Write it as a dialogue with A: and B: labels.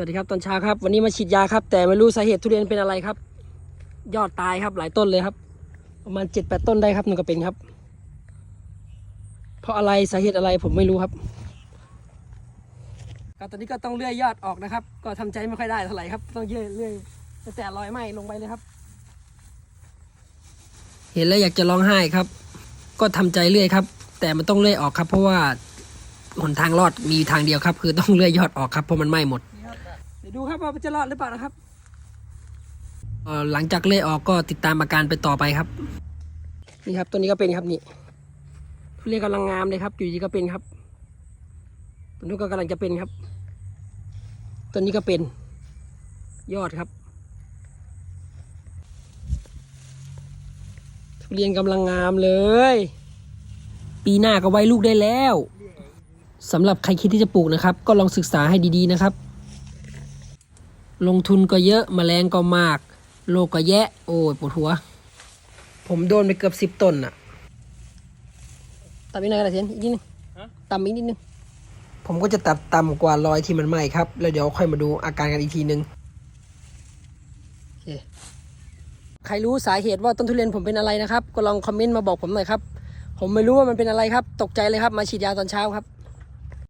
A: วัสดีครับตอนเช้าครับ วันนี้มาฉีดยาครับ แต่ไม่รู้สาเหตุทุเรียนเป็นอะไรครับ ยอดตายครับหลายต้นเลยครับ ประมาณเจ็ดแปดต้นได้ครับหนึ่งกระเป็นครับ เพราะอะไรสาเหตุอะไรผมไม่รู้ครับก็ตอนนี้ก็ต้องเลื่อยยอดออกนะครับ ก็ทำใจไม่ค่อยได้เท่าไหร่ครับ ต้องเลื่อยเลื่อยแต่รอยไหมลงไปเลยครับ เห็นแล้วอยากจะร้องไห้ครับ ก็ทำใจเลื่อยครับ แต่มันต้องเลื่อยออกครับ เพราะว่าหนทางรอดมีทางเดียวครับ คือต้องเลื่อยยอดออกครับเพราะมันไหม้หมด ดี๋ยวดูครับว่ามันจะรอดหรือเปล่านะครับหลังจากเลื่อออกก็ติดตามอาการไปต่อไปครับ นี่ครับตัวนี้ก็เป็นครับนี่ทุเรียนกำลังงามเลยครับอยู่ดีก็เป็นครับตัวนู้นก็กำลังจะเป็นครับตัวนี้ก็เป็นยอดครับทุเรียนกำลังงามเลย ปีหน้าก็ไว้ลูกได้แล้วสำหรับใครคิดที่จะปลูกนะครับ ก็ลองศึกษาให้ดีๆนะครับ ลงทุนก็เยอะมแมลงก็มาก โลกก็แยะ โอ้ยปวดหัว ผมโดนไปเกือบสิบต้นอะตัดอีกหน่อยกระเทียนอีกนิดนึงต่ำอีกนิดนึง ผมก็จะตัดต่ำกว่ารอยที่มันไหม้ครับ แล้วเดี๋ยวค่อยมาดูอาการกันอีกทีนึงโอเคใครรู้สาเหตุว่าต้นทุเรียนผมเป็นอะไรนะครับ ก็ลองคอมเมนต์มาบอกผมหน่อยครับ ผมไม่รู้ว่ามันเป็นอะไรครับ ตกใจเลยครับ มาฉีดยาตอนเช้าครับ